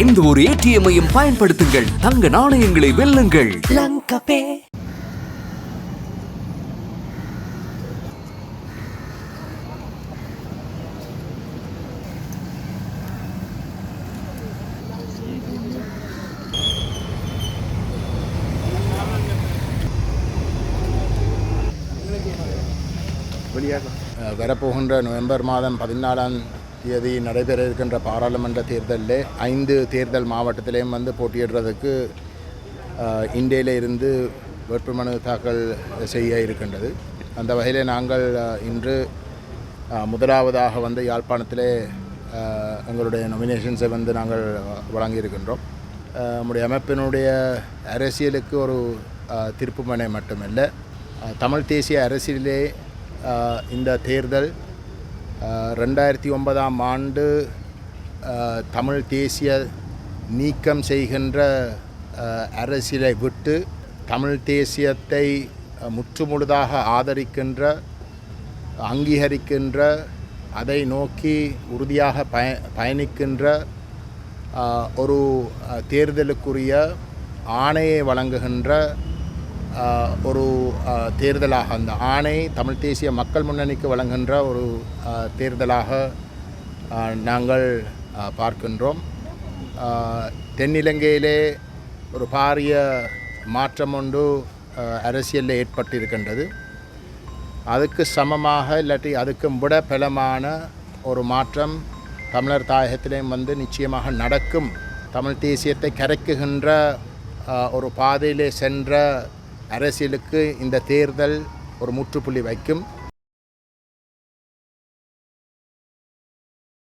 எந்த ஒரு ஏடிஎம்மையும் பயன்படுத்துங்கள். தங்க நாணயங்களை வெல்லுங்கள். வரப்போகின்ற நவம்பர் மாதம் பதினாலாம் தேதி நடைபெற இருக்கின்ற பாராளுமன்ற தேர்தலில் ஐந்து தேர்தல் மாவட்டத்திலையும் வந்து போட்டியிடுறதுக்கு இந்தியில இருந்து வேட்புமனு தாக்கல் செய்ய இருக்கின்றது. அந்த வகையில் நாங்கள் இன்று முதலாவதாக வந்து யாழ்ப்பாணத்திலே எங்களுடைய நொமினேஷன்ஸை வந்து நாங்கள் வழங்கியிருக்கின்றோம் நம்முடைய அமைப்பினுடைய அரசியலுக்கு ஒரு திருப்புமனை மட்டுமல்ல தமிழ் தேசிய அரசியலிலே இந்த தேர்தல் ரெண்டாயிரத்தி ஒன்பதாம் ஆண்டு தமிழ் தேசிய நீக்கம் செய்கின்ற அரசியலை விட்டு தமிழ் தேசியத்தை முற்றுமுழுதாக ஆதரிக்கின்ற அங்கீகரிக்கின்ற அதை நோக்கி உறுதியாக பய பயணிக்கின்ற ஒரு தேர்தலுக்குரிய ஆணையை வழங்குகின்ற ஒரு தேர்தலாக அந்த ஆணை தமிழ் தேசிய மக்கள் முன்னணிக்கு வழங்குகின்ற ஒரு தேர்தலாக நாங்கள் பார்க்கின்றோம். தென்னிலங்கையிலே ஒரு பாரிய மாற்றம் ஒன்று அரசியலில் ஏற்பட்டிருக்கின்றது. அதுக்கு சமமாக இல்லாட்டி அதுக்கும் விட பலமான ஒரு மாற்றம் தமிழர் தாயகத்திலேயும் வந்து நிச்சயமாக நடக்கும். தமிழ் தேசியத்தை கரைக்குகின்ற ஒரு பாதையிலே சென்ற அரசியலுக்கு இந்த தேர்தல் ஒரு முற்றுப்புள்ளி வைக்கும்.